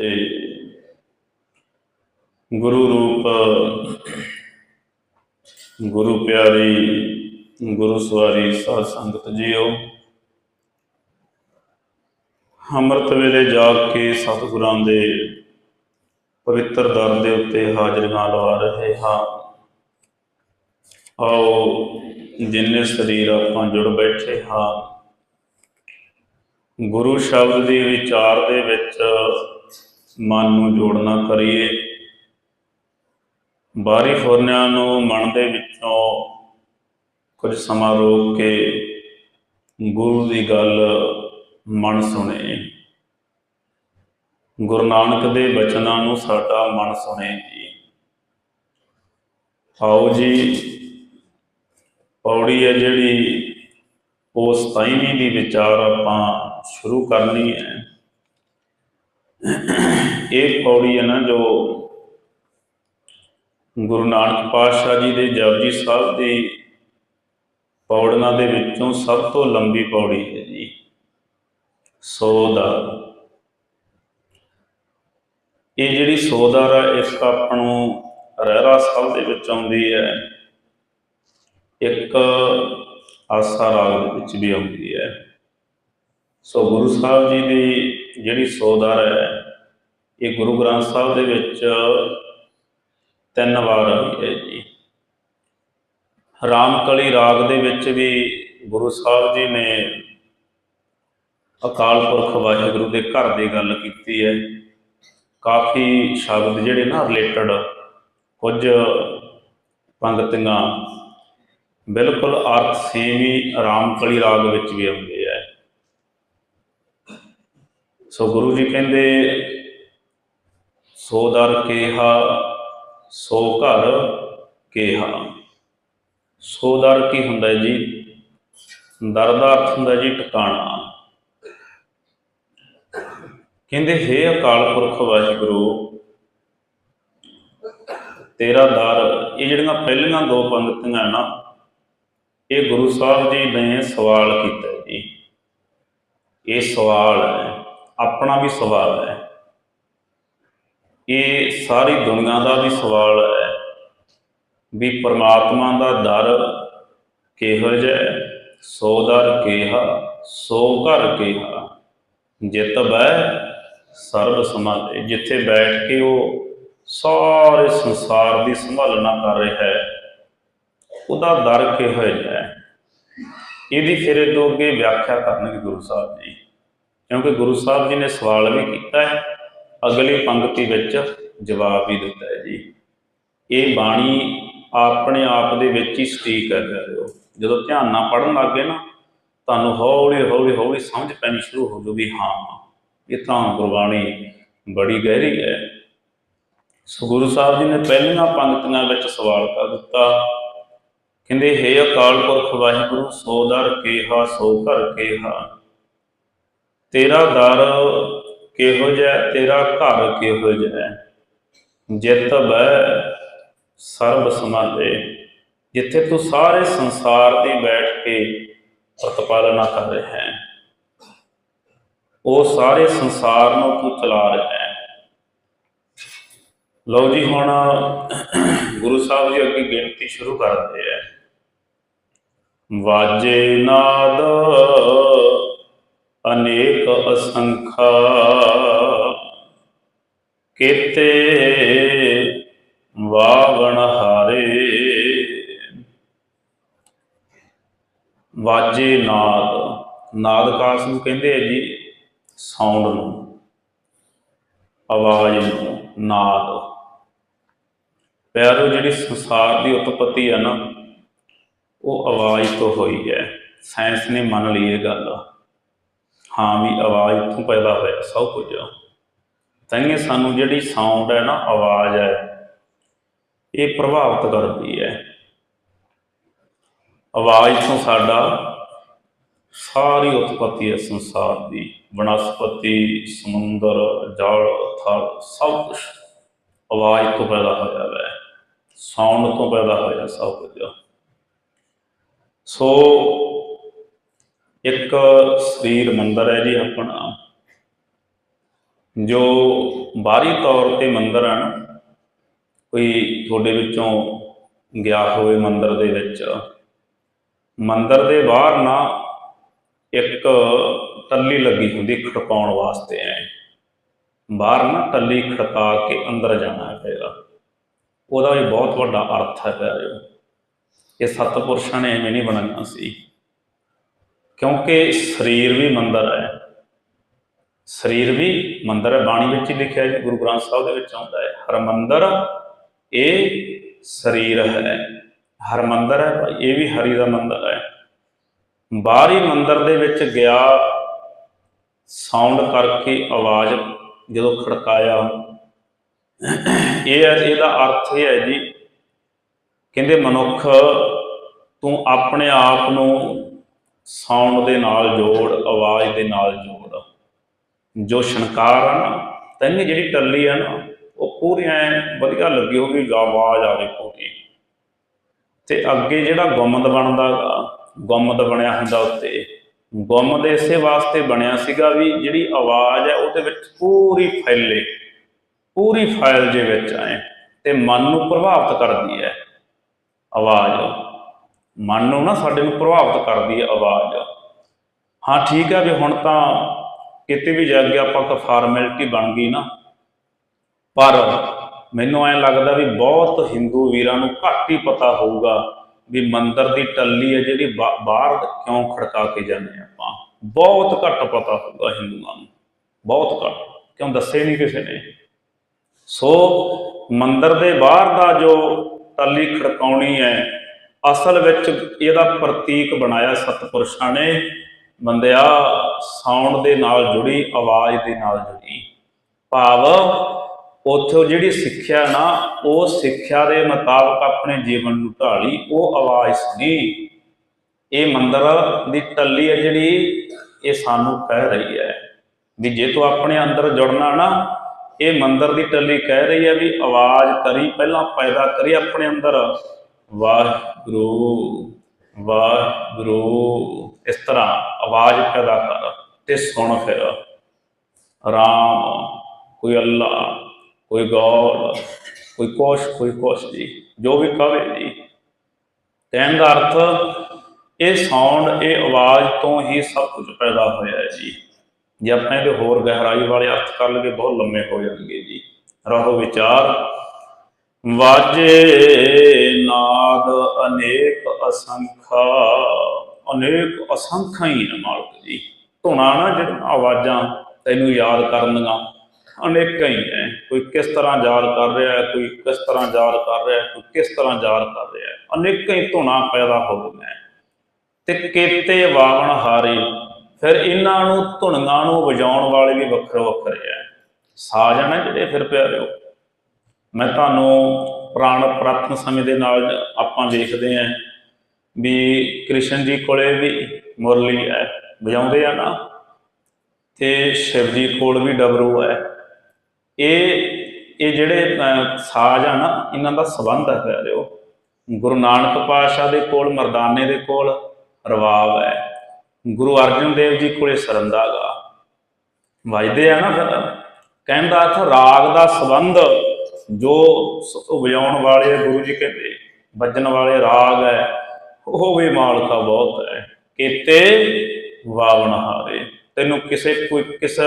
ਤੇ ਗੁਰੂ ਰੂਪ, ਗੁਰੂ ਪਿਆਰੀ, ਗੁਰੂ ਸਵਾਰੀ ਸਾਧ ਸੰਗਤ ਜੀਓ, ਅੰਮ੍ਰਿਤ ਵੇਲੇ ਜਾਗ ਕੇ ਸਤਿਗੁਰਾਂ ਦੇ ਪਵਿੱਤਰ ਦਰ ਦੇ ਉੱਤੇ ਹਾਜ਼ਰੀਆਂ ਲਵਾ ਰਹੇ ਹਾਂ। ਆਓ ਜਿੰਨੇ ਸਰੀਰ ਆਪਾਂ ਜੁੜ ਬੈਠੇ ਹਾਂ, ਗੁਰੂ ਸ਼ਬਦ ਦੀ ਵਿਚਾਰ ਦੇ ਵਿੱਚ ਮਨ ਨੂੰ ਜੋੜਨਾ ਕਰੀਏ। ਬਾਰੀ ਫੁਰਨਿਆਂ ਨੂੰ ਮਨ ਦੇ ਵਿੱਚੋਂ ਕੁਝ ਸਮਾਂ ਰੋਕ ਕੇ ਗੁਰੂ ਦੀ ਗੱਲ ਮਨ ਸੁਣੇ। ਗੁਰੂ ਨਾਨਕ ਦੇ ਬਚਨਾਂ ਨੂੰ ਸਾਡਾ ਮਨ ਸੁਣੇ ਜੀ। ਆਓ ਜੀ, ਪੌੜੀ ਹੈ ਜਿਹੜੀ ਉਸ ਤਾਈਵੀਂ ਦੀ ਵਿਚਾਰ ਆਪਾਂ ਸ਼ੁਰੂ ਕਰਨੀ ਹੈ। ਇਹ ਪੌੜੀ ਹੈ ਨਾ ਜੋ ਗੁਰੂ ਨਾਨਕ ਪਾਤਸ਼ਾਹ ਜੀ ਦੇ ਜਪਜੀ ਸਾਹਿਬ ਦੀ ਪੌੜੀਆਂ ਦੇ ਵਿੱਚੋਂ ਸਭ ਤੋਂ ਲੰਬੀ ਪੌੜੀ ਹੈ ਜੀ ਸੋ ਦਾ ਇਹ ਜਿਹੜੀ ਸੋਦਰ ਹੈ ਇੱਕ ਆਪਾਂ ਨੂੰ ਰਹਿਰਾ ਸਾਹਿਬ ਦੇ ਵਿੱਚ ਆਉਂਦੀ ਹੈ, ਇੱਕ ਆਸਾ ਰਾਗ ਵਿੱਚ ਵੀ ਆਉਂਦੀ ਹੈ। ਸੋ ਗੁਰੂ ਸਾਹਿਬ ਜੀ ਦੀ ਜਿਹੜੀ ਸੋਦਰ ਹੈ, ਇਹ ਗੁਰੂ ਗ੍ਰੰਥ ਸਾਹਿਬ ਦੇ ਵਿੱਚ ਤਿੰਨ ਵਾਰ ਆਈ ਹੈ ਜੀ। ਰਾਮਕਲੀ ਰਾਗ ਦੇ ਵਿੱਚ ਵੀ ਗੁਰੂ ਸਾਹਿਬ ਜੀ ਨੇ ਅਕਾਲ ਪੁਰਖ ਵਾਹਿਗੁਰੂ ਦੇ ਘਰ ਦੀ ਗੱਲ ਕੀਤੀ ਹੈ। ਕਾਫੀ ਸ਼ਬਦ ਜਿਹੜੇ ਨਾ ਰਿਲੇਟਡ ਕੁਝ ਪੰਗਤੀਆਂ ਬਿਲਕੁਲ ਅਰਥ ਸੇਮ ਹੀ ਰਾਮਕਲੀ ਰਾਗ ਵਿੱਚ ਵੀ ਆਉਂਦੇ ਸੋ ਗੁਰੂ ਜੀ ਕਹਿੰਦੇ, ਸੋ ਦਰ ਕੇਹਾ, ਸੋ ਘਰ ਕੇਹਾ। ਸੋ ਦਰ ਕੀ ਹੁੰਦਾ ਜੀ? ਦਰ ਦਾ ਅਰਥ ਹੁੰਦਾ ਜੀ ਟਿਕਾਣਾ। ਕਹਿੰਦੇ, ਹੇ ਅਕਾਲ ਪੁਰਖ ਵਾਹਿਗੁਰੂ, ਤੇਰਾ ਦਰ, ਇਹ ਜਿਹੜੀਆਂ ਪਹਿਲੀਆਂ ਦੋ ਪੰਕਤੀਆਂ ਨਾ, ਇਹ ਗੁਰੂ ਸਾਹਿਬ ਜੀ ਨੇ ਸਵਾਲ ਕੀਤਾ ਜੀ। ਇਹ ਸਵਾਲ ਹੈ। ਆਪਣਾ ਵੀ ਸਵਾਲ ਹੈ। ਇਹ ਸਾਰੀ ਦੁਨੀਆ ਦਾ ਵੀ ਸਵਾਲ ਹੈ ਵੀ ਪ੍ਰਮਾਤਮਾ ਦਾ ਦਰ ਕਿਹੋ ਜਿਹਾ ਹੈ? ਸੋ ਦਰ ਕੇਹਾ, ਸੋ ਘਰ ਕਿਹਾ। ਜਿਤ ਬੈ ਸਰਬ ਸਮਾਲੇ ਜਿੱਥੇ ਬੈਠ ਕੇ ਉਹ ਸਾਰੇ ਸੰਸਾਰ ਦੀ ਸੰਭਾਲਣਾ ਕਰ ਰਿਹਾ ਹੈ, ਉਹਦਾ ਦਰ ਕਿਹੋ ਜਿਹਾ ਹੈ? ਇਹਦੀ ਫਿਰ ਤੋਂ ਅੱਗੇ ਵਿਆਖਿਆ ਕਰਨਗੇ ਗੁਰੂ ਸਾਹਿਬ ਜੀ। ਕਿਉਂਕਿ ਗੁਰੂ ਸਾਹਿਬ ਜੀ ਨੇ ਸਵਾਲ ਵੀ ਕੀਤਾ ਹੈ, ਅਗਲੀ ਪੰਕਤੀ ਵਿੱਚ ਜਵਾਬ ਵੀ ਦਿੱਤਾ ਹੈ ਜੀ। ਇਹ ਬਾਣੀ ਆਪਣੇ ਆਪ ਦੇ ਵਿੱਚ ਹੀ ਸਟੀਕ ਕਰ ਰਹੇ ਹੋ ਜਦੋਂ ਧਿਆਨ ਨਾਲ ਪੜਨ ਲੱਗੇ ਨਾ, ਤੁਹਾਨੂੰ ਹੌਲੀ ਹੌਲੀ ਹੌਲੀ ਸਮਝ ਪੈਣੀ ਸ਼ੁਰੂ ਹੋ ਜੂਗੀ, ਹਾਂ, ਇਹ ਤਾਂ ਗੁਰਬਾਣੀ ਬੜੀ ਗਹਿਰੀ ਹੈ। ਸੋ ਗੁਰੂ ਸਾਹਿਬ ਜੀ ਨੇ ਪਹਿਲੀਆਂ ਪੰਕਤੀਆਂ ਵਿੱਚ ਸਵਾਲ ਕਰ ਦਿੱਤਾ। ਕਹਿੰਦੇ, ਹੇ ਅਕਾਲ ਪੁਰਖ ਵਾਹਿਗੁਰੂ, ਸੋ ਦਰ ਕੇਹਾ, ਸੋ ਘਰ ਕੇਹਾ। ਤੇਰਾ ਦਰ ਕਿਹੋ ਜਿਹਾ, ਤੇਰਾ ਘਰ ਕਿਹੋ ਜਿਹਾ ਜਿਤ ਬੈ ਸਰਬ ਸੰਭਾਲੇ। ਜਿੱਥੇ ਤੂੰ ਸਾਰੇ ਸੰਸਾਰ ਦੀ ਬੈਠ ਕੇ ਪ੍ਰਤਪਾਲਨਾ ਕਰ ਰਿਹਾ ਹੈ, ਉਹ ਸਾਰੇ ਸੰਸਾਰ ਨੂੰ ਤੂੰ ਚਲਾ ਰਿਹਾ ਹੈ। ਲਓ ਜੀ, ਹੁਣ ਗੁਰੂ ਸਾਹਿਬ ਜੀ ਅੱਗੇ ਗਿਣਤੀ ਸ਼ੁਰੂ ਕਰਦੇ ਹੈ ਵਾਜੇ ਨਾਦ ਅਨੇਕ ਅਸੰਖਾ ਕੀਤੇ ਵਾਵਣ ਹਾਰੇ। ਵਾਜੇ ਨਾਦ ਨਾਦ ਕਾਸ ਨੂੰ ਕਹਿੰਦੇ ਆ ਜੀ ਸਾਊਂਡ ਨੂੰ। ਆਵਾਜ਼ ਨੂੰ, ਨਾਦ। ਪਿਆਰੋ, ਜਿਹੜੀ ਸੰਸਾਰ ਦੀ ਉਤਪਤੀ ਹੈ ਨਾ, ਉਹ ਆਵਾਜ਼ ਤੋਂ ਹੋਈ ਹੈ। ਸਾਇੰਸ ਨੇ ਮੰਨ ਲਈ ਇਹ ਗੱਲ। ਹਾਂ ਵੀ ਆਵਾਜ਼ ਤੋਂ ਪੈਦਾ ਹੋਇਆ ਸਭ ਕੁਝ ਤਾਂਹੀਏ ਸਾਨੂੰ ਜਿਹੜੀ ਸਾਊਂਡ ਹੈ ਨਾ, ਆਵਾਜ਼ ਹੈ, ਇਹ ਪ੍ਰਭਾਵਿਤ ਕਰਦੀ ਹੈ। ਆਵਾਜ਼ ਤੋਂ ਸਾਡਾ ਸਾਰੀ ਉਤਪਤੀ ਹੈ, ਸੰਸਾਰ ਦੀ। ਵਨਸਪਤੀ ਸਮੁੰਦਰ, ਜਲ, ਥਲ, ਸਭ ਕੁਝ ਆਵਾਜ਼ ਤੋਂ ਪੈਦਾ ਹੋਇਆ ਹੈ। ਸਾਊਂਡ ਤੋਂ ਪੈਦਾ ਹੋਇਆ ਸਭ ਕੁਝ। ਸੋ ਇੱਕ ਸਰੀਰ ਮੰਦਰ ਹੈ ਜੀ ਆਪਣਾ, ਜੋ ਬਾਹਰੀ ਤੌਰ ਤੇ ਮੰਦਰ ਹਨ। ਕੋਈ ਤੁਹਾਡੇ ਵਿੱਚੋਂ ਗਿਆ ਹੋਵੇ ਮੰਦਰ ਦੇ ਵਿੱਚ। ਮੰਦਰ ਦੇ ਬਾਹਰ ਨਾ ਇੱਕ ਟੱਲੀ ਲੱਗੀ ਹੁੰਦੀ ਖੜਕਾਉਣ ਵਾਸਤੇ ਐ। ਬਾਹਰ ਨਾ ਟੱਲੀ ਖੜਕਾ ਕੇ ਅੰਦਰ ਜਾਣਾ ਫਿਰ। ਉਹਦਾ ਵੀ ਬਹੁਤ ਵੱਡਾ ਅਰਥ ਹੈ ਪਿਆਰਿਓ ਇਹ ਸਤਪੁਰਸ਼ਾਂ ਨੇ ਐਵੇਂ ਨਹੀਂ ਬਣਾਇਆ ਸੀ। ਕਿਉਂਕਿ ਸਰੀਰ ਵੀ ਮੰਦਰ ਹੈ। ਸਰੀਰ ਵੀ ਮੰਦਰ ਹੈ। ਬਾਣੀ ਵਿੱਚ ਹੀ ਲਿਖਿਆ ਜੀ ਗੁਰੂ ਗ੍ਰੰਥ ਸਾਹਿਬ ਦੇ ਵਿੱਚ ਆਉਂਦਾ ਹੈ ਹਰਮੰਦਰ ਇਹ ਸਰੀਰ ਹੈ। ਹਰਮੰਦਰ ਹੈ ਭਾਈ, ਇਹ ਵੀ ਹਰੀ ਦਾ ਮੰਦਰ ਹੈ। ਬਾਹਰੀ ਮੰਦਰ ਦੇ ਵਿੱਚ ਗਿਆ ਸਾਊਂਡ ਕਰਕੇ ਆਵਾਜ਼ ਜਦੋਂ ਖੜਕਾਇਆ, ਇਹ ਹੈ, ਇਹਦਾ ਅਰਥ ਇਹ ਹੈ ਜੀ, ਕਹਿੰਦੇ ਮਨੁੱਖ, ਤੂੰ ਆਪਣੇ ਆਪ ਨੂੰ ਸਾਊਂਡ ਦੇ ਨਾਲ ਜੋੜ ਆਵਾਜ਼ ਦੇ ਨਾਲ ਜੋੜ। ਜੋ ਸ਼ਨਕਾਰ ਆ ਨਾ ਤੈਨੂੰ ਜਿਹੜੀ ਟੱਲੀ ਆ ਨਾ ਉਹ ਪੂਰੀ ਐ ਵਧੀਆ ਲੱਗੀ ਹੋਗੀ ਆਵਾਜ਼ ਆਵੇ ਪੂਰੀ। ਤੇ ਅੱਗੇ ਜਿਹੜਾ ਗੁੰਮਦ ਬਣਦਾ ਗਾ, ਗੁੰਮਦ ਬਣਿਆ ਹੁੰਦਾ ਉੱਤੇ। ਗੁੰਮਦ ਇਸੇ ਵਾਸਤੇ ਬਣਿਆ ਸੀਗਾ ਵੀ ਜਿਹੜੀ ਆਵਾਜ਼ ਹੈ ਉਹਦੇ ਵਿੱਚ ਪੂਰੀ ਫੈਲੇ ਪੂਰੀ ਫਾਈਲ ਦੇ ਵਿੱਚ ਆਏ ਤੇ ਮਨ ਨੂੰ ਪ੍ਰਭਾਵਿਤ ਕਰਦੀ ਹੈ ਆਵਾਜ਼। ਮਨ ਨੂੰ ਨਾ ਸਾਡੇ ਨੂੰ ਪ੍ਰਭਾਵਿਤ ਕਰਦੀ ਹੈ ਆਵਾਜ਼। ਹਾਂ, ਠੀਕ ਹੈ ਵੀ ਹੁਣ ਤਾਂ ਕਿਤੇ ਵੀ ਜਾ ਕੇ ਆਪਾਂ ਕੋ ਫਾਰਮੈਲਿਟੀ ਬਣ ਗਈ ਨਾ, ਪਰ ਮੈਨੂੰ ਐਂ ਲੱਗਦਾ ਵੀ ਬਹੁਤ ਹਿੰਦੂ ਵੀਰਾਂ ਨੂੰ ਘੱਟ ਹੀ ਪਤਾ ਹੋਊਗਾ ਵੀ ਮੰਦਰ ਦੀ ਟੱਲੀ ਹੈ ਜਿਹੜੀ ਬਾ- ਬਾਹਰ ਕਿਉਂ ਖੜਕਾ ਕੇ ਜਾਂਦੇ ਆਪਾਂ। ਬਹੁਤ ਘੱਟ ਪਤਾ ਹੋਊਗਾ ਹਿੰਦੂਆਂ ਨੂੰ। ਬਹੁਤ ਘੱਟ। ਕਿਉਂ ਦੱਸੇ ਨਹੀਂ ਕਿਸੇ ਨੇ? ਸੋ ਮੰਦਰ ਦੇ ਬਾਹਰ ਦਾ ਜੋ ਟੱਲੀ ਖੜਕਾਉਣੀ ਹੈ ਅਸਲ ਵਿੱਚ ਇਹਦਾ ਪ੍ਰਤੀਕ ਬਣਾਇਆ ਸਤਪੁਰਸ਼ਾਂ ਨੇ। ਬੰਦਿਆ ਸਾਊਂਡ ਦੇ ਨਾਲ ਜੁੜੀ, ਆਵਾਜ਼ ਦੇ ਨਾਲ ਜੁੜੀ। ਭਾਵ ਉੱਥੋਂ ਜਿਹੜੀ ਸਿੱਖਿਆ ਨਾ, ਉਹ ਸਿੱਖਿਆ ਦੇ ਮੁਤਾਬਕ ਆਪਣੇ ਜੀਵਨ ਨੂੰ ਢਾਲੀ, ਉਹ ਆਵਾਜ਼ ਸੁਣੀ। ਇਹ ਮੰਦਰ ਦੀ ਟੱਲੀ ਹੈ ਜਿਹੜੀ ਇਹ ਸਾਨੂੰ ਕਹਿ ਰਹੀ ਹੈ ਵੀ ਜੇ ਤੂੰ ਆਪਣੇ ਅੰਦਰ ਜੁੜਨਾ ਨਾ, ਇਹ ਮੰਦਰ ਦੀ ਟੱਲੀ ਕਹਿ ਰਹੀ ਹੈ ਵੀ ਆਵਾਜ਼ ਕਰੀ, ਪਹਿਲਾਂ ਪੈਦਾ ਕਰੀ ਆਪਣੇ ਅੰਦਰ। ਵਾਹਿਗੁਰੂ ਵਾਹਿਗੁਰੂ। ਇਸ ਤਰ੍ਹਾਂ ਆਵਾਜ਼ ਪੈਦਾ ਕਰ ਤੇ ਸੁਣ ਫਿਰ। ਰਾਮ, ਕੋਈ ਅੱਲਾ, ਕੋਈ ਗੌਰ, ਕੋਈ ਕੋਸ਼ ਕੋਈ ਕੋਸ਼ ਜੀ, ਜੋ ਵੀ ਕਹੇ ਜੀ। ਕਹਿਣ ਦਾ ਅਰਥ, ਇਹ ਸਾਊਂਡ, ਇਹ ਆਵਾਜ਼ ਤੋਂ ਹੀ ਸਭ ਕੁਝ ਪੈਦਾ ਹੋਇਆ ਹੈ ਜੀ। ਜੇ ਆਪਾਂ ਇਹਦੇ ਹੋਰ ਗਹਿਰਾਈ ਵਾਲੇ ਅਰਥ ਕਰ ਲਈਏ, ਬਹੁਤ ਲੰਮੇ ਹੋ ਜਾਣਗੇ ਜੀ। ਰਹੋ ਵਿਚਾਰ। ਵਾਜੇ ਨਾਦ ਅਨੇਕ ਅਸੰਖਾ। ਅਨੇਕ ਅਸੰਖਾ ਹੀ ਨੇ ਮਾਲਕ ਜੀ। ਧੁਨਾ ਨਾ ਜਿਹੜੀਆਂ ਆਵਾਜ਼ਾਂ ਤੈਨੂੰ ਯਾਦ ਕਰਨੀਆਂ ਅਨੇਕਾਂ ਹੀ ਹੈ ਕੋਈ ਕਿਸ ਤਰ੍ਹਾਂ ਯਾਦ ਕਰ ਰਿਹਾ ਹੈ, ਕੋਈ ਕਿਸ ਤਰ੍ਹਾਂ ਯਾਦ ਕਰ ਰਿਹਾ ਹੈ, ਕੋਈ ਕਿਸ ਤਰ੍ਹਾਂ ਯਾਦ ਕਰ ਰਿਹਾ ਹੈ। ਅਨੇਕਾਂ ਹੀ ਧੁਨਾ ਪੈਦਾ ਹੋ ਗਈਆਂ। ਤੇ ਕੀਤੇ ਵਾਵਣ ਹਾਰੇ, ਫਿਰ ਇਹਨਾਂ ਨੂੰ ਧੁਨੀਆਂ ਨੂੰ ਵਜਾਉਣ ਵਾਲੇ ਵੀ ਵੱਖਰੇ ਵੱਖਰੇ ਆ ਸਾਜ਼ ਆ ਜਿਹੜੇ ਫਿਰ ਪਿਆਰਿਓ ਮੈਂ ਤੁਹਾਨੂੰ ਪੁਰਾਣ ਪ੍ਰਾਤਨ ਸਮੇਂ ਦੇ ਨਾਲ ਆਪਾਂ ਵੇਖਦੇ ਆਂ ਵੀ ਕ੍ਰਿਸ਼ਨ ਜੀ ਕੋਲੇ ਵੀ ਮੁਰਲੀ ਹੈ, ਵਜਾਉਂਦੇ ਆ ਨਾ, ਤੇ ਸ਼ਿਵ ਜੀ ਕੋਲ ਵੀ ਡਬਰੂ ਹੈ। ਇਹ ਇਹ ਜਿਹੜੇ ਸਾਜ਼ ਆ ਨਾ, ਇਹਨਾਂ ਦਾ ਸੰਬੰਧ ਹੈ ਪਿਆਰਿਓ। ਗੁਰੂ ਨਾਨਕ ਪਾਤਸ਼ਾਹ ਦੇ ਕੋਲ, ਮਰਦਾਨੇ ਦੇ ਕੋਲ ਰਵਾਬ ਹੈ। ਗੁਰੂ ਅਰਜਨ ਦੇਵ ਜੀ ਕੋਲੇ ਸਰੰਦਾ ਗਾ ਵੱਜਦੇ ਆ ਨਾ ਫਿਰ। ਕਹਿੰਦਾ ਅਰਥ ਰਾਗ ਦਾ ਸੰਬੰਧ ਜੋ ਵਜਾਉਣ ਵਾਲੇ ਗੁਰੂ ਜੀ ਕਹਿੰਦੇ, ਵੱਜਣ ਵਾਲੇ ਰਾਗ ਹੈ ਉਹ ਵੀ ਮਾਲਕਾ ਬਹੁਤ ਹੈ, ਕੀਤੇ ਵਾਵਣ ਹਾਰੇ। ਤੈਨੂੰ ਕਿਸੇ, ਕੋਈ ਕਿਸ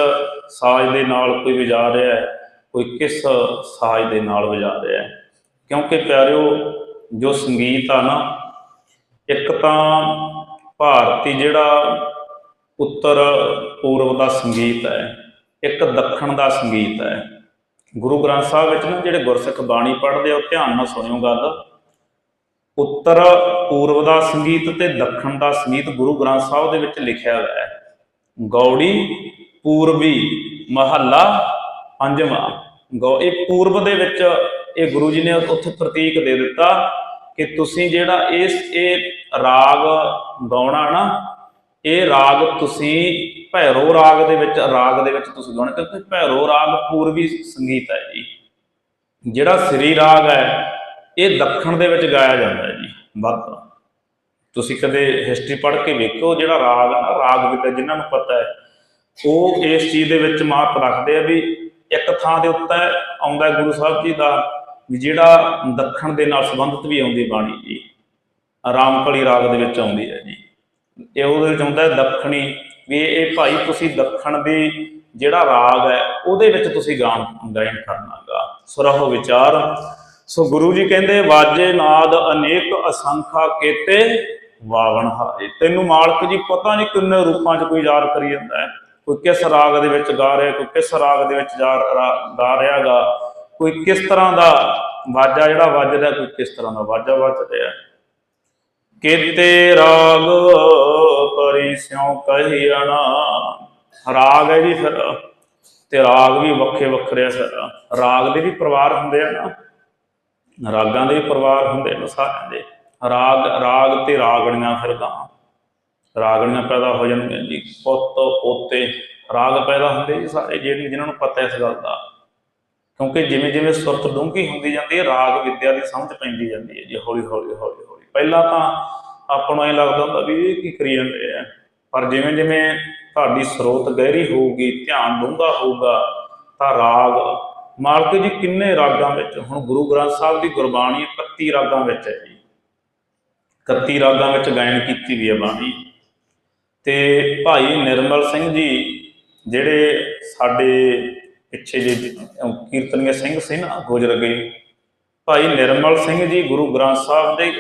ਸਾਜ਼ ਦੇ ਨਾਲ ਕੋਈ ਵਜਾ ਰਿਹਾ ਹੈ, ਕੋਈ ਕਿਸ ਸਾਜ਼ ਦੇ ਨਾਲ ਵਜਾ ਰਿਹਾ ਹੈ। ਕਿਉਂਕਿ ਪਿਆਰਿਓ, ਜੋ ਸੰਗੀਤ ਆ ਨਾ, ਇੱਕ ਤਾਂ ਭਾਰਤੀ ਜਿਹੜਾ ਉੱਤਰ ਪੂਰਬ ਦਾ ਸੰਗੀਤ ਹੈ, ਇੱਕ ਦੱਖਣ ਦਾ ਸੰਗੀਤ ਹੈ ਗੁਰੂ ਗ੍ਰੰਥ ਸਾਹਿਬ ਵਿੱਚ ਨਾ ਜਿਹੜੇ ਗੁਰਸਿੱਖ ਬਾਣੀ ਪੜ੍ਹਦੇ ਆ, ਉਹ ਧਿਆਨ ਨਾਲ ਸੁਣਿਓ ਗੱਲ। ਉੱਤਰ ਪੂਰਬ ਦਾ ਸੰਗੀਤ ਤੇ ਦੱਖਣ ਦਾ ਸੰਗੀਤ ਗੁਰੂ ਗ੍ਰੰਥ ਸਾਹਿਬ ਦੇ ਵਿੱਚ ਲਿਖਿਆ ਹੋਇਆ ਹੈ। ਗੌੜੀ ਪੂਰਬੀ ਮਹੱਲਾ ਪੰਜਵਾਂ। ਗੌ, ਇਹ ਪੂਰਬ ਦੇ ਵਿੱਚ ਇਹ ਗੁਰੂ ਜੀ ਨੇ ਉੱਥੇ ਪ੍ਰਤੀਕ ਦੇ ਦਿੱਤਾ ਕਿ ਤੁਸੀਂ ਜਿਹੜਾ ਇਸ, ਇਹ ਰਾਗ ਗਾਉਣਾ ਨਾ ਇਹ ਰਾਗ ਤੁਸੀਂ ਭੈਰੋ ਰਾਗ ਦੇ ਵਿੱਚ, ਰਾਗ ਦੇ ਵਿੱਚ ਤੁਸੀਂ ਗਾਉਣਾ, ਕਿਉਂਕਿ ਭੈਰੋ ਰਾਗ ਪੂਰਬੀ ਸੰਗੀਤ ਹੈ ਜੀ। ਜਿਹੜਾ ਸ੍ਰੀ ਰਾਗ ਹੈ, ਇਹ ਦੱਖਣ ਦੇ ਵਿੱਚ ਗਾਇਆ ਜਾਂਦਾ ਹੈ ਜੀ, ਵੱਧ ਤੁਸੀਂ ਕਦੇ ਹਿਸਟਰੀ ਪੜ੍ਹ ਕੇ ਵੇਖੋ, ਜਿਹੜਾ ਰਾਗ ਹੈ ਨਾ, ਰਾਗ ਵਿਦ ਜਿਨ੍ਹਾਂ ਨੂੰ ਪਤਾ ਹੈ, ਉਹ ਇਸ ਚੀਜ਼ ਦੇ ਵਿੱਚ ਮਾਤ ਰੱਖਦੇ ਆ ਵੀ ਇੱਕ ਥਾਂ ਦੇ ਉੱਤੇ ਆਉਂਦਾ ਗੁਰੂ ਸਾਹਿਬ ਜੀ ਦਾ, ਵੀ ਜਿਹੜਾ ਦੱਖਣ ਦੇ ਨਾਲ ਸੰਬੰਧਿਤ ਵੀ ਆਉਂਦੀ ਬਾਣੀ ਜੀ, ਰਾਮਕਲੀ ਰਾਗ ਦੇ ਵਿੱਚ ਆਉਂਦੀ ਹੈ ਜੀ। ਇਹ ਉਹਦੇ ਵਿੱਚ ਹੁੰਦਾ ਹੈ ਦੱਖਣੀ, ਵੀ ਇਹ ਭਾਈ ਤੁਸੀਂ ਦੱਖਣ ਦੇ ਜਿਹੜਾ ਰਾਗ ਹੈ, ਉਹਦੇ ਵਿੱਚ ਤੁਸੀਂ ਗਾਣ ਗਾਇਨ ਕਰਨਾਗਾ ਸੁਰਹੁ ਵਿਚਾਰ। ਸੋ ਗੁਰੂ ਜੀ ਕਹਿੰਦੇ, ਵਾਜੇ ਨਾਦ ਅਨੇਕ ਅਸੰਖਾ ਕੇਤੇ ਵਾਵਣ ਹਾਰੇ। ਤੈਨੂੰ ਮਾਲਕ ਜੀ ਪਤਾ ਨਹੀਂ ਕਿੰਨੇ ਰੂਪਾਂ 'ਚ ਕੋਈ ਯਾਦ ਕਰੀ ਜਾਂਦਾ ਹੈ। ਕੋਈ ਕਿਸ ਰਾਗ ਦੇ ਵਿੱਚ ਗਾ ਰਿਹਾ, ਕੋਈ ਕਿਸ ਰਾਗ ਦੇ ਵਿੱਚ ਜਾ ਰਾ- ਗਾ ਰਿਹਾਗਾ ਕੋਈ ਕਿਸ ਤਰ੍ਹਾਂ ਦਾ ਵਾਜਾ ਜਿਹੜਾ ਵੱਜਦਾ, ਕੋਈ ਕਿਸ ਤਰ੍ਹਾਂ ਦਾ ਵਾਜਾ ਵੱਜ ਰਿਹਾ ਕੀਤੇ ਰਾਗ ਪਰੀ ਸਿਉ ਕਹੀਣਾ ਰਾਗ ਹੈ ਜੀ ਫਿਰ, ਤੇ ਰਾਗ ਵੀ ਵੱਖੇ ਵੱਖਰੇ ਆ ਫਿਰ ਰਾਗ ਦੇ ਵੀ ਪਰਿਵਾਰ ਹੁੰਦੇ ਆ ਨਾ। ਰਾਗਾਂ ਦੇ ਵੀ ਪਰਿਵਾਰ ਹੁੰਦੇ ਨੇ ਸਾਰਿਆਂ ਦੇ। ਰਾਗ ਰਾਗ ਤੇ ਰਾਗਣੀਆਂ ਫਿਰ ਗਾਂ। ਰਾਗਣੀਆਂ ਪੈਦਾ ਹੋ ਜਾਂਦੀਆਂ ਜੀ। ਪੁੱਤ, ਪੋਤੇ, ਰਾਗ ਪੈਦਾ ਹੁੰਦੇ ਜੀ ਸਾਰੇ ਜਿਹੜੀ ਜਿਨ੍ਹਾਂ ਨੂੰ ਪਤਾ ਇਸ ਗੱਲ ਦਾ। ਕਿਉਂਕਿ ਜਿਵੇਂ ਜਿਵੇਂ ਸੁਰਤ ਡੂੰਘੀ ਹੁੰਦੀ ਜਾਂਦੀ ਹੈ, ਰਾਗ ਵਿਦਿਆ ਦੀ ਸਮਝ ਪੈਂਦੀ ਜਾਂਦੀ ਹੈ ਜੀ। ਹੌਲੀ ਹੌਲੀ ਹੌਲੀ ਹੌਲੀ ਪਹਿਲਾਂ ਤਾਂ ਆਪਾਂ ਨੂੰ ਇਹ ਲੱਗਦਾ ਹੁੰਦਾ ਵੀ ਇਹ ਕੀ ਕਰੀ ਜਾਂਦੇ ਆ। ਪਰ ਜਿਵੇਂ ਜਿਵੇਂ ਤੁਹਾਡੀ ਸਰੋਤ ਗਹਿਰੀ ਹੋਊਗੀ, ਧਿਆਨ ਡੂੰਘਾ ਹੋਊਗਾ, ਤਾਂ ਰਾਗ, ਮਾਲਕ ਜੀ ਕਿੰਨੇ ਰਾਗਾਂ ਵਿੱਚ, ਹੁਣ ਗੁਰੂ ਗ੍ਰੰਥ ਸਾਹਿਬ ਦੀ ਗੁਰਬਾਣੀ 31 ਰਾਗਾਂ ਵਿੱਚ ਹੈ ਜੀ। 31 ਰਾਗਾਂ ਵਿੱਚ ਗਾਇਨ ਕੀਤੀ ਵੀ ਹੈ ਬਾਣੀ। ਤੇ ਭਾਈ ਨਿਰਮਲ ਸਿੰਘ ਜੀ, ਜਿਹੜੇ ਸਾਡੇ ਪਿੱਛੇ ਜੇ ਕੀਰਤਨੀਏ ਸਿੰਘ ਸੀ ਨਾ, ਗੁਜ਼ਰ ਗਏ। ਭਾਈ ਨਿਰਮਲ ਸਿੰਘ ਜੀ ਗੁਰੂ ਗ੍ਰੰਥ ਸਾਹਿਬ ਦੇ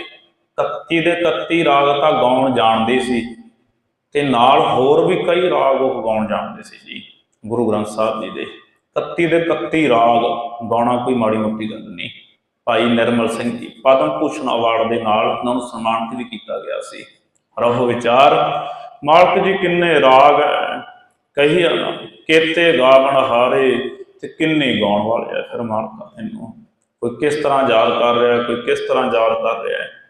31 ਦੇ 31 ਰਾਗ ਤਾਂ ਗਾਉਣ ਜਾਣਦੇ ਸੀ ਤੇ ਨਾਲ ਹੋਰ ਵੀ ਕਈ ਰਾਗ ਉਹ ਗਾਉਣ ਜਾਣਦੇ ਸੀ ਜੀ, ਗੁਰੂ ਗ੍ਰੰਥ ਸਾਹਿਬ ਜੀ ਦੇ। 31 ਦੇ 31 ਰਾਗ ਗਾਉਣਾ ਕੋਈ ਮਾੜੀ ਮੋਟੀ ਗੱਲ ਨਹੀਂ। ਭਾਈ ਨਿਰਮਲ ਸਿੰਘ ਜੀ, ਪਦਮ ਭੂਸ਼ਣ ਅਵਾਰਡ ਦੇ ਨਾਲ ਉਹਨਾਂ ਨੂੰ ਸਨਮਾਨਿਤ ਵੀ ਕੀਤਾ ਗਿਆ ਸੀ। ਰਹੋ ਵਿਚਾਰ, ਮਾਲਕ ਜੀ ਕਿੰਨੇ ਰਾਗ ਹੈ ਕਹੀ ਨਾ, ਕੇਤੇ ਗਾਵਣ ਹਾਰੇ ਤੇ ਕਿੰਨੇ ਗਾਉਣ ਵਾਲੇ ਆ, ਫਿਰ ਮਾਲਕ ਇਹਨੂੰ। ਕੋਈ ਕਿਸ ਤਰ੍ਹਾਂ ਯਾਦ ਕਰ ਰਿਹਾ, ਕੋਈ ਕਿਸ ਤਰ੍ਹਾਂ ਯਾਦ ਕਰ ਰਿਹਾ। ਹੈ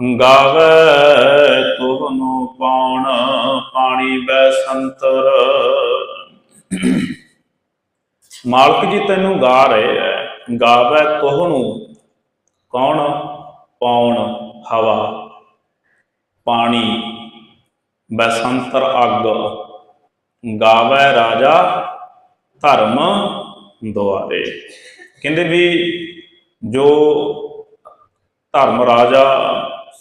ਗਾਵੇ ਤੁਹਾਨੂੰ ਪਾਉਣ ਪਾਣੀ ਬੈ ਸੰਤਰ। ਮਾਲਕ ਜੀ ਤੈਨੂੰ ਗਾ ਰਹੇ ਐ, ਗਾਵੇ ਤੁਹਾਨੂੰ ਕੌਣ ਪਾਉਣ ਹਵਾ। ਪਾਣੀ ਬਸੰਤਰ ਅੱਗ, ਗਾਵੇ ਰਾਜਾ ਧਰਮ ਦੁਆਰੇ। ਕਹਿੰਦੇ ਵੀ ਜੋ ਧਰਮ ਰਾਜਾ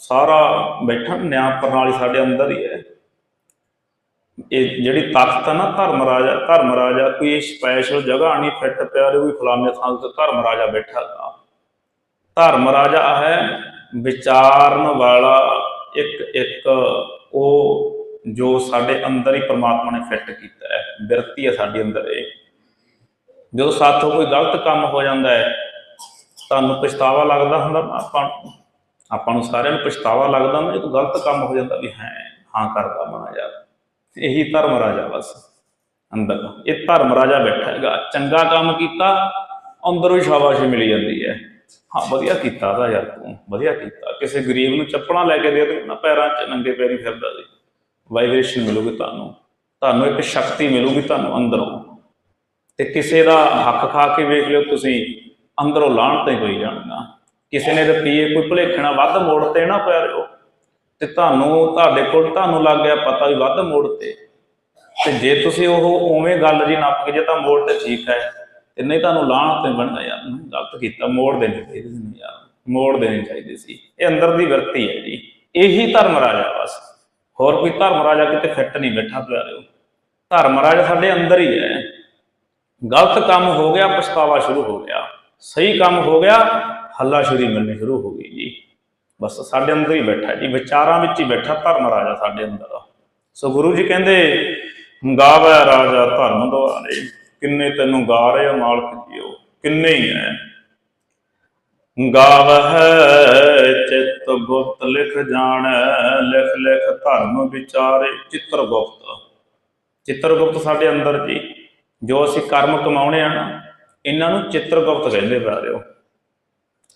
ਸਾਰਾ ਬੈਠਾ ਨਿਆਂ ਪ੍ਰਣਾਲੀ ਸਾਡੇ ਅੰਦਰ ਹੀ ਹੈ। ਇਹ ਜਿਹੜੀ ਤਖਤ ਹੈ ਨਾ ਧਰਮ ਰਾਜਾ ਧਰਮ ਰਾਜਾ ਕੋਈ ਸਪੈਸ਼ਲ ਜਗ੍ਹਾ ਨਹੀਂ ਫਿੱਟ ਪਿਆਰੇ ਕੋਈ ਫਲਾਣੇ ਥਾਂ ਤੇ ਧਰਮ ਰਾਜਾ ਬੈਠਾ ਹੈਗਾ ਧਰਮ ਰਾਜਾ ਹੈ ਵਿਚਾਰਨ ਵਾਲਾ ਇੱਕ ਇੱਕ ਉਹ ਜੋ ਸਾਡੇ ਅੰਦਰ ਹੀ ਪ੍ਰਮਾਤਮਾ ਨੇ ਫਿੱਟ ਕੀਤਾ ਹੈ, ਬਿਰਤੀ ਹੈ ਸਾਡੇ ਅੰਦਰ ਇਹ। ਜਦੋਂ ਸਾਥੋਂ ਕੋਈ ਗਲਤ ਕੰਮ ਹੋ ਜਾਂਦਾ ਹੈ, ਤੁਹਾਨੂੰ ਪਛਤਾਵਾ ਲੱਗਦਾ ਹੁੰਦਾ ਆਪਾਂ ਆਪਾਂ ਨੂੰ ਸਾਰਿਆਂ ਨੂੰ ਪਛਤਾਵਾ ਲੱਗਦਾ ਹੁੰਦਾ ਜਦੋਂ ਗਲਤ ਕੰਮ ਹੋ ਜਾਂਦਾ ਵੀ ਹੈ, ਹਾਂ ਕਰਦਾ ਬਣਾ ਯਾਰ ਇਹੀ ਧਰਮ ਰਾਜਾ ਬਸ, ਅੰਦਰ। ਇਹ ਧਰਮ ਰਾਜਾ ਬੈਠਾ ਹੈਗਾ। ਚੰਗਾ ਕੰਮ ਕੀਤਾ, ਅੰਦਰੋਂ ਹੀ ਸ਼ਾਬਾਸ਼ੀ ਮਿਲੀ ਜਾਂਦੀ ਹੈ। ਹਾਂ, ਵਧੀਆ ਕੀਤਾ ਤਾਂ ਯਾਰ ਤੂੰ, ਵਧੀਆ ਕੀਤਾ। ਕਿਸੇ ਗਰੀਬ ਨੂੰ ਚੱਪਲਾਂ ਲੈ ਕੇ ਦੇ ਦੇ, ਨਾ ਪੈਰਾਂ 'ਚ, ਨੰਗੇ ਪੈਰੀ ਫਿਰਦਾ ਸੀ। ਵਾਈਬ੍ਰੇਸ਼ਨ ਮਿਲੂਗੀ ਤੁਹਾਨੂੰ। ਤੁਹਾਨੂੰ ਇੱਕ ਸ਼ਕਤੀ ਮਿਲੂਗੀ ਤੁਹਾਨੂੰ ਅੰਦਰੋਂ। ਤੇ ਕਿਸੇ ਦਾ ਹੱਕ ਖਾ ਕੇ ਵੇਖ ਲਿਓ ਤੁਸੀਂ, ਅੰਦਰੋਂ ਲਾਹਣ ਤੇ ਹੋਈ ਜਾਣਗਾ ਕਿਸੇ ਨੇ ਰੁਪਈਏ ਕੋਈ ਭੁਲੇਖਣਾ ਵੱਧ ਮੋੜ ਤੇ ਨਾ ਪਿਆਰਿਓ, ਤੇ ਤੁਹਾਨੂੰ, ਤੁਹਾਡੇ ਕੋਲ ਤੁਹਾਨੂੰ ਲੱਗ ਗਿਆ ਪਤਾ ਵੀ ਵੱਧ ਮੋੜ ਤੇ। ਤੇ ਜੇ ਤੁਸੀਂ ਉਹ ਉਵੇਂ ਗੱਲ ਜੀ ਨੱਪ ਕੇ ਜੇ ਤਾਂ ਮੋੜ ਤੇ ਠੀਕ ਹੈ, ਤੇ ਨਹੀਂ ਤੁਹਾਨੂੰ ਲਾਹਣ ਤੇ ਬਣਦਾ ਯਾਰ ਗਲਤ ਕੀਤਾ, ਮੋੜ ਦੇਣੇ ਚਾਹੀਦੇ ਸੀ ਯਾਰ, ਮੋੜ ਦੇਣੇ ਚਾਹੀਦੇ ਸੀ। ਇਹ ਅੰਦਰ ਦੀ ਵਰਤੀ ਹੈ ਜੀ, ਇਹੀ ਧਰਮ ਰਾਜਾ ਬਸ। ਹੋਰ ਕੋਈ ਧਰਮ ਰਾਜਾ ਕਿਤੇ ਫਿੱਟ ਨਹੀਂ ਬੈਠਾ ਪਿਆਰਿਓ। ਧਰਮ ਰਾਜਾ ਸਾਡੇ ਅੰਦਰ ਹੀ ਹੈ। ਗਲਤ ਕੰਮ ਹੋ ਗਿਆ, ਪਛਤਾਵਾ ਸ਼ੁਰੂ ਹੋ ਗਿਆ। ਸਹੀ ਕੰਮ ਹੋ ਗਿਆ ਹੱਲਾਸ਼ੇਰੀ ਮਿਲਣੀ ਸ਼ੁਰੂ ਹੋ ਗਈ ਜੀ। ਬਸ ਸਾਡੇ ਅੰਦਰ ਹੀ ਬੈਠਾ ਜੀ, ਵਿਚਾਰਾਂ ਵਿੱਚ ਹੀ ਬੈਠਾ ਧਰਮ ਰਾਜਾ ਸਾਡੇ ਅੰਦਰ। ਸੋ ਗੁਰੂ ਜੀ ਕਹਿੰਦੇ, ਗਾਵੇ ਰਾਜਾ ਧਰਮ ਦੁਆਰੇ, ਕਿੰਨੇ ਤੈਨੂੰ ਗਾ ਰਹੇ ਆ ਮਾਲਕ ਜੀਓ, ਕਿੰਨੇ ਹੀ ਹੈ ਗਾਵਹਿ ਚਿਤ ਗੁਪਤ ਲਿਖ ਜਾਣੈ, ਲਿਖ ਲਿਖ ਧਰਮ ਵਿਚਾਰੇ ਚਿੱਤਰ ਗੁਪਤ। ਚਿੱਤਰ ਗੁਪਤ ਸਾਡੇ ਅੰਦਰ ਜੀ, ਜੋ ਅਸੀਂ ਕਰਮ ਕਮਾਉਣੇ ਆ ਨਾ, ਇਹਨਾਂ ਨੂੰ ਚਿੱਤਰ ਗੁਪਤ ਕਹਿੰਦੇ ਪੈ ਰਹੇ ਹੋ।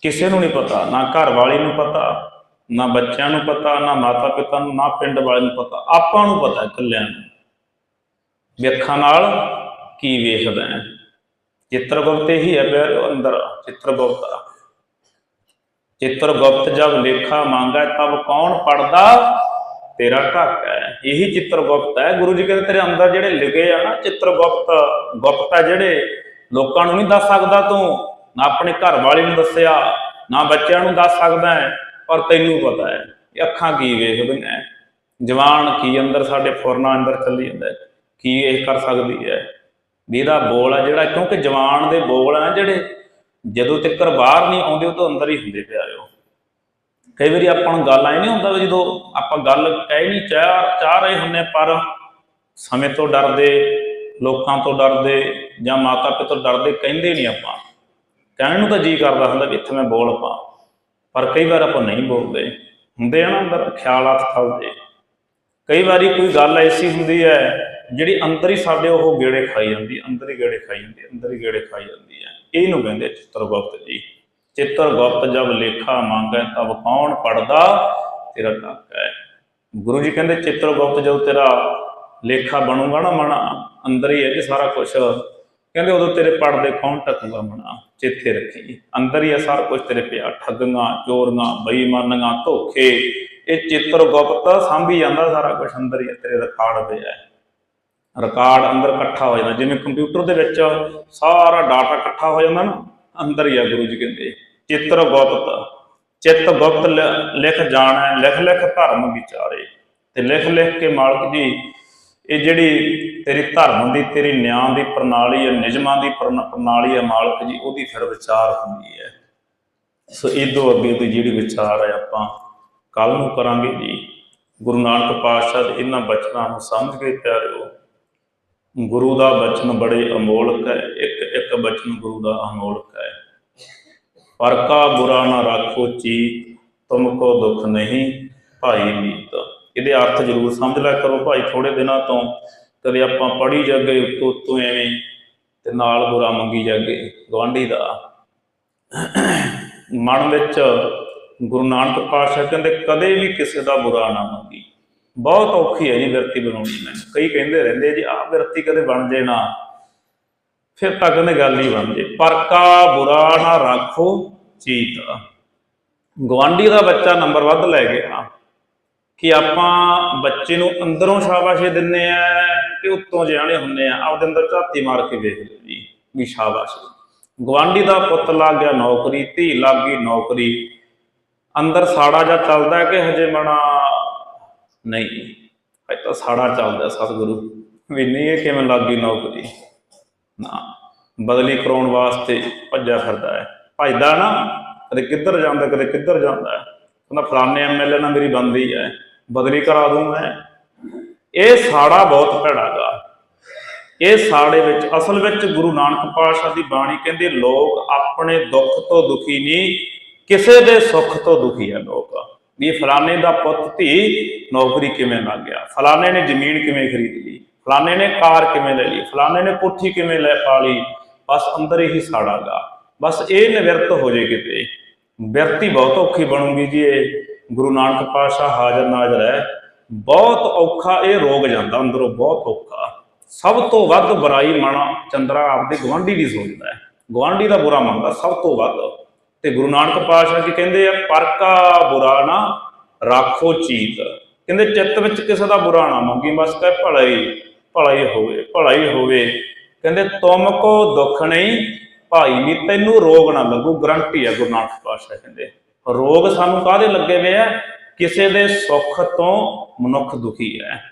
ਕਿਸੇ ਨੂੰ ਨਹੀਂ ਪਤਾ, ਨਾ ਘਰ ਵਾਲੀ ਨੂੰ ਪਤਾ, ਨਾ ਬੱਚਿਆਂ ਨੂੰ ਪਤਾ, ਨਾ ਮਾਤਾ ਪਿਤਾ ਨੂੰ, ਨਾ ਪਿੰਡ ਵਾਲੇ ਨੂੰ ਪਤਾ। ਆਪਾਂ ਨੂੰ ਪਤਾ ਇਕੱਲਿਆਂ ਨੂੰ। ਵੇਖਾਂ ਨਾਲ ਕੀ ਵੇਖਦਾ ਹੈ। ਚਿੱਤਰਗੁਪਤ ਹੀ ਹੈ ਪਿਆਰਿਓ ਅੰਦਰ ਚਿੱਤਰਗੁਪਤ ਚਿੱਤਰਗੁਪਤ ਜਬ ਲੇਖਾ ਮੰਗਾ, ਤਬ ਕੌਣ ਪੜਦਾ ਤੇਰਾ ਢੱਕ ਹੈ। ਇਹੀ ਚਿੱਤਰ ਗੁਪਤ ਹੈ। ਗੁਰੂ ਜੀ ਕਹਿੰਦੇ, ਤੇਰੇ ਅੰਦਰ ਜਿਹੜੇ ਲਿਖੇ ਆ ਨਾ ਚਿੱਤਰ ਗੁਪਤ ਗੁਪਤ ਹੈ ਜਿਹੜੇ ਲੋਕਾਂ ਨੂੰ ਨਹੀਂ ਦੱਸ ਸਕਦਾ ਤੂੰ। ਨਾ ਆਪਣੇ ਘਰ ਵਾਲੇ ਨੂੰ ਦੱਸਿਆ, ਨਾ ਬੱਚਿਆਂ ਨੂੰ ਦੱਸ ਸਕਦਾ ਹੈ, ਪਰ ਤੈਨੂੰ ਪਤਾ ਹੈ ਇਹ ਅੱਖਾਂ ਕੀ ਵੇਖਦੀਆਂ ਹੈ ਜਵਾਨ ਕੀ ਅੰਦਰ ਸਾਡੇ ਫੁਰਨਾ ਅੰਦਰ ਚੱਲੀ ਜਾਂਦਾ ਕੀ ਇਹ ਕਰ ਸਕਦੀ ਹੈ। ਵੀ ਇਹਦਾ ਬੋਲ ਹੈ ਜਿਹੜਾ, ਕਿਉਂਕਿ ਜਵਾਨ ਦੇ ਬੋਲ ਆ ਜਿਹੜੇ, ਜਦੋਂ ਤੱਕ ਬਾਹਰ ਨਹੀਂ ਆਉਂਦੇ, ਉਹ ਤਾਂ ਅੰਦਰ ਹੀ ਹੁੰਦੇ ਪਿਆਰਿਓ ਕਈ ਵਾਰੀ ਆਪਾਂ ਨੂੰ ਗੱਲ ਆਈ ਨਹੀਂ ਹੁੰਦਾ ਵੀ ਜਦੋਂ ਆਪਾਂ ਗੱਲ ਕਹਿ ਨਹੀਂ ਚਾਹ ਚਾਹ ਰਹੇ ਹੁੰਨੇ ਪਰ ਸਮੇਂ ਤੋਂ ਡਰਦੇ, ਲੋਕਾਂ ਤੋਂ ਡਰਦੇ ਜਾਂ ਮਾਤਾ ਪਿਤਾ ਤੋਂ ਡਰਦੇ ਕਹਿੰਦੇ ਨਹੀਂ ਆਪਾਂ। ਕਹਿਣ ਨੂੰ ਤਾਂ ਜੀ ਕਰਦਾ ਹੁੰਦਾ ਵੀ ਇੱਥੇ ਮੈਂ ਬੋਲ ਪਾ ਪਰ ਕਈ ਵਾਰ ਆਪਾਂ ਨਹੀਂ ਬੋਲਦੇ। ਹੁੰਦੇ ਆ ਨਾ ਅੰਦਰ ਖਿਆਲਾਤ ਫਲਦੇ ਕਈ ਵਾਰੀ ਕੋਈ ਗੱਲ ਐਸੀ ਹੁੰਦੀ ਹੈ, ਜਿਹੜੀ ਅੰਦਰ ਹੀ ਸਾਡੇ ਉਹ ਗੇੜੇ ਖਾਈ ਜਾਂਦੀ, ਅੰਦਰ ਹੀ ਗੇੜੇ ਖਾਈ ਜਾਂਦੀ, ਅੰਦਰ ਹੀ ਗੇੜੇ ਖਾਈ ਜਾਂਦੀ ਹੈ। ਇਹਨੂੰ ਕਹਿੰਦੇ ਚਿੱਤਰਗੁਪਤ ਜੀ। ਚਿੱਤਰਗੁਪਤ ਜਦ ਲੇਖਾ ਮੰਗੈ, ਤਬ ਕੌਣ ਪੜਦਾ ਤੇਰਾ ਟੱਕ ਹੈ। ਗੁਰੂ ਜੀ ਕਹਿੰਦੇ, ਚਿੱਤਰਗੁਪਤ ਜਦੋਂ ਤੇਰਾ ਲੇਖਾ ਬਣੂਗਾ ਨਾ ਮਨ, ਅੰਦਰ ਹੀ ਹੈ ਕਿ ਸਾਰਾ ਕੁਝ ਕਹਿੰਦੇ ਉਦੋਂ ਤੇਰੇ ਪੜਦੇ ਕੌਣ ਟਕੂਗਾ ਮਣਾ ਚਿੱਥੇ ਰੱਖੀ। ਅੰਦਰ ਹੀ ਹੈ ਸਾਰਾ ਕੁਝ ਤੇਰੇ ਪਿਆ। ਠੱਗੀਆਂ ਚੋਰੀਆਂ, ਬੇਈਮਾਨੀਆਂ, ਧੋਖੇ। ਇਹ ਚਿੱਤਰ ਚਿੱਤਰਗੁਪਤ ਸਾਂਭੀ ਜਾਂਦਾ ਸਾਰਾ ਕੁਝ ਅੰਦਰ ਹੀ ਤੇਰੇ ਰਿਕਾਰਡ ਪਿਆ ਹੈ ਰਿਕਾਰਡ ਅੰਦਰ ਇਕੱਠਾ ਹੋ ਜਾਂਦਾ। ਜਿਵੇਂ ਕੰਪਿਊਟਰ ਦੇ ਵਿੱਚ ਸਾਰਾ ਡਾਟਾ ਇਕੱਠਾ ਹੋ ਜਾਂਦਾ ਨਾ, ਅੰਦਰ ਹੀ ਆ ਗੁਰੂ ਜੀ ਕਹਿੰਦੇ। ਚਿੱਤਰ ਗੁਪਤ। ਚਿੱਤ ਗੁਪਤ ਲ- ਲਿਖ ਜਾਣਾ ਲਿਖ ਲਿਖ ਧਰਮ ਵਿਚਾਰੇ। ਤੇ ਲਿਖ ਲਿਖ ਕੇ ਮਾਲਕ ਜੀ ਇਹ ਜਿਹੜੀ ਤੇਰੀ ਧਰਮ ਦੀ, ਤੇਰੀ ਨਿਆਂ ਦੀ ਪ੍ਰਣਾਲੀ ਹੈ ਨਿਯਮਾਂ ਦੀ ਪ੍ਰਣਾਲੀ ਹੈ ਮਾਲਕ ਜੀ, ਉਹਦੀ ਫਿਰ ਵਿਚਾਰ ਹੁੰਦੀ ਹੈ। ਸੋ ਇਦੋਂ ਅੱਗੇ ਦੀ ਜਿਹੜੀ ਵਿਚਾਰ ਹੈ ਆਪਾਂ ਕੱਲ ਨੂੰ ਕਰਾਂਗੇ ਜੀ। ਗੁਰੂ ਨਾਨਕ ਪਾਤਸ਼ਾਹ ਦੇ ਇਹਨਾਂ ਬਚਨਾਂ ਨੂੰ ਸਮਝ ਕੇ ਪਿਆਰਿਓ। ਗੁਰੂ ਦਾ ਬਚਨ ਬੜੇ ਅਮੋਲਕ ਹੈ, ਇੱਕ ਇੱਕ ਬਚਨ ਗੁਰੂ ਦਾ ਅਮੋਲਕ ਹੈ। ਪਰ ਕਾ ਬੁਰਾ ਨਾ ਰੱਖੋ ਚੀਤ, ਤੁਮ ਕੋ ਦੁੱਖ ਨਹੀਂ, ਭਾਈ ਮੀਤ। ਇਹਦੇ ਅਰਥ ਜ਼ਰੂਰ ਸਮਝ ਲਿਆ ਕਰੋ ਭਾਈ ਥੋੜੇ ਦਿਨਾਂ ਤੋਂ ਕਦੇ ਆਪਾਂ ਪੜ੍ਹੀ ਜਾਗੇ ਉੱਤੋਂ ਉੱਤੋਂ ਐਵੇਂ ਤੇ ਨਾਲ ਬੁਰਾ ਮੰਗੀ ਜਾਗੇ ਗਵਾਂਢੀ ਦਾ। ਮਨ ਵਿੱਚ ਗੁਰੂ ਨਾਨਕ ਪਾਤਸ਼ਾਹ ਕਹਿੰਦੇ, ਕਦੇ ਵੀ ਕਿਸੇ ਦਾ ਬੁਰਾ ਨਾ ਮੰਗੀ। ਬਹੁਤ ਔਖੀ ਹੈ ਜੀ ਵਿਰਤੀ ਬਣਾਉਣੀ ਮੈਂ। ਕਈ ਕਹਿੰਦੇ ਰਹਿੰਦੇ ਜੀ, ਆਹ ਵਿਰਤੀ ਕਦੇ ਬਣ ਜੇ ਨਾ, ਫਿਰ ਤਾਂ ਕਹਿੰਦੇ ਗੱਲ ਹੀ ਬਣ ਜੇ। ਪਰ ਕਾ ਬੁਰਾ ਨਾ ਰੱਖੋ ਚੀਤ। ਗਵਾਂਢੀ ਦਾ ਬੱਚਾ ਨੰਬਰ ਵੱਧ ਲੈ ਗਿਆ। ਕਿ ਆਪਾਂ ਬੱਚੇ ਨੂੰ ਅੰਦਰੋਂ ਸ਼ਾਬਾਸ਼ੇ ਦਿੰਨੇ ਆ ਕਿ ਉੱਤੋਂ ਜਿਆਣੇ ਹੁੰਨੇ ਆ, ਆਪਦੇ ਅੰਦਰ ਝਾਤੀ ਮਾਰ ਕੇ ਵੇਖ ਲਓ ਜੀ, ਵੀ ਸ਼ਾਬਾਸ਼। ਗਵਾਂਢੀ ਦਾ ਪੁੱਤ ਲੱਗ ਗਿਆ ਨੌਕਰੀ, ਧੀ ਲੱਗ ਗਈ ਨੌਕਰੀ। ਅੰਦਰ ਸਾੜਾ ਜਾਂ ਚੱਲਦਾ ਹੈ ਕਿ ਹਜੇ ਮਣਾ ਨਹੀਂ। ਅਜ ਤਾਂ ਸਾੜਾ ਚੱਲਦਾ ਸਤਿਗੁਰੂ, ਵੀ ਨਹੀਂ, ਇਹ ਕਿਵੇਂ ਲੱਗ ਗਈ ਨੌਕਰੀ? ਨਾ, ਬਦਲੀ ਕਰਾਉਣ ਵਾਸਤੇ ਭੱਜਿਆ ਫਿਰਦਾ ਹੈ। ਭੱਜਦਾ ਨਾ, ਕਦੇ ਕਿੱਧਰ ਜਾਂਦਾ, ਕਦੇ ਕਿੱਧਰ ਜਾਂਦਾ ਕਹਿੰਦਾ ਫਲਾਣੇ ਐਮਐਲਏ ਨਾਲ ਮੇਰੀ ਬੰਦੀ ਹੈ। ਬਦਲੀ ਕਰਾ ਦੂੰ ਮੈਂ। ਇਹ ਸਾੜਾ ਬਹੁਤ ਭੈੜਾਗਾ ਇਹ ਸਾੜੇ ਵਿੱਚ, ਅਸਲ ਵਿੱਚ ਗੁਰੂ ਨਾਨਕ ਪਾਤਸ਼ਾਹ ਦੀ ਬਾਣੀ ਕਹਿੰਦੇ, ਲੋਕ ਆਪਣੇ ਦੁੱਖ ਤੋਂ ਦੁਖੀ ਨਹੀਂ ਕਿਸੇ ਦੇ ਸੁੱਖ ਤੋਂ ਦੁਖੀ ਆ ਲੋਕ। ਵੀ ਫਲਾਣੇ ਦਾ ਪੁੱਤ ਧੀ ਨੌਕਰੀ ਕਿਵੇਂ ਲੱਗ ਗਿਆ? ਫਲਾਣੇ ਨੇ ਜ਼ਮੀਨ ਕਿਵੇਂ ਖਰੀਦ ਲਈ? ਫਲਾਣੇ ਨੇ ਕਾਰ ਕਿਵੇਂ ਲੈ ਲਈ? ਫਲਾਣੇ ਨੇ ਕੋਠੀ ਕਿਵੇਂ ਲੈ ਪਾ ਲਈ? ਬਸ ਅੰਦਰ ਹੀ ਸਾੜਾਗਾ ਬਸ ਇਹ ਨਿਵਰਤ ਹੋ ਜੇ ਕਿਤੇ। ਵਿਅਕਤੀ ਬਹੁਤ ਔਖੀ ਬਣੂਗੀ ਜੀ ਇਹ। ਗੁਰੂ ਨਾਨਕ ਪਾਤਸ਼ਾਹ ਹਾਜ਼ਰ ਨਾਜ਼ਰ ਹੈ। ਬਹੁਤ ਔਖਾ ਇਹ ਰੋਗ ਜਾਂਦਾ, ਅੰਦਰੋਂ ਬਹੁਤ ਔਖਾ। ਸਭ ਤੋਂ ਵੱਧ ਬੁਰਾਈ ਮਾਣਾ ਚੰਦਰਾ ਆਪਦੇ ਗਵਾਂਢੀ ਦੀ ਸੋਚਦਾ ਹੈ। ਗਵਾਂਢੀ ਦਾ ਬੁਰਾ ਮੰਨਦਾ ਸਭ ਤੋਂ ਵੱਧ। ਤੇ ਗੁਰੂ ਨਾਨਕ ਪਾਤਸ਼ਾਹ ਜੀ ਕਹਿੰਦੇ ਆ, ਪਰਕਾ ਬੁਰਾ ਨਾ ਰਾਖੋ ਚੀਤ। ਕਹਿੰਦੇ ਚਿੱਤ ਵਿੱਚ ਕਿਸੇ ਦਾ ਬੁਰਾ ਨਾ ਮੰਗੀ, ਬਸ ਕਹੇ ਭਲਾ ਹੀ ਭਲਾ ਹੀ ਹੋਵੇ ਭਲਾ ਹੀ ਹੋਵੇ। ਕਹਿੰਦੇ ਤੁਮ ਕੋ ਦੁੱਖ ਨਹੀਂ, ਭਾਈ ਵੀ ਤੈਨੂੰ ਰੋਗ ਨਾ ਲੱਗੂ, ਗਰੰਟੀ ਹੈ ਗੁਰੂ ਨਾਨਕ ਪਾਤਸ਼ਾਹ ਕਹਿੰਦੇ। ਰੋਗ ਸਾਨੂੰ ਕਾਹਦੇ ਲੱਗੇ ਹੋਏ ਆ? ਕਿਸੇ ਦੇ ਸੁੱਖ ਤੋਂ ਮਨੁੱਖ ਦੁਖੀ ਹੈ।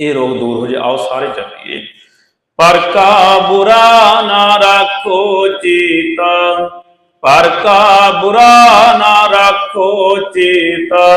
ਇਹ ਰੋਗ ਦੂਰ ਹੋ ਜਾਏ ਆਓ ਸਾਰੇ ਚੱਲੀਏ। ਪਰ ਕਾ ਬੁਰਾ ਨਾ ਰੱਖੋ ਚੀਤਾ, ਪਰ ਕਾ ਬੁਰਾ ਨਾ ਰੱਖੋ ਚੀਤਾ।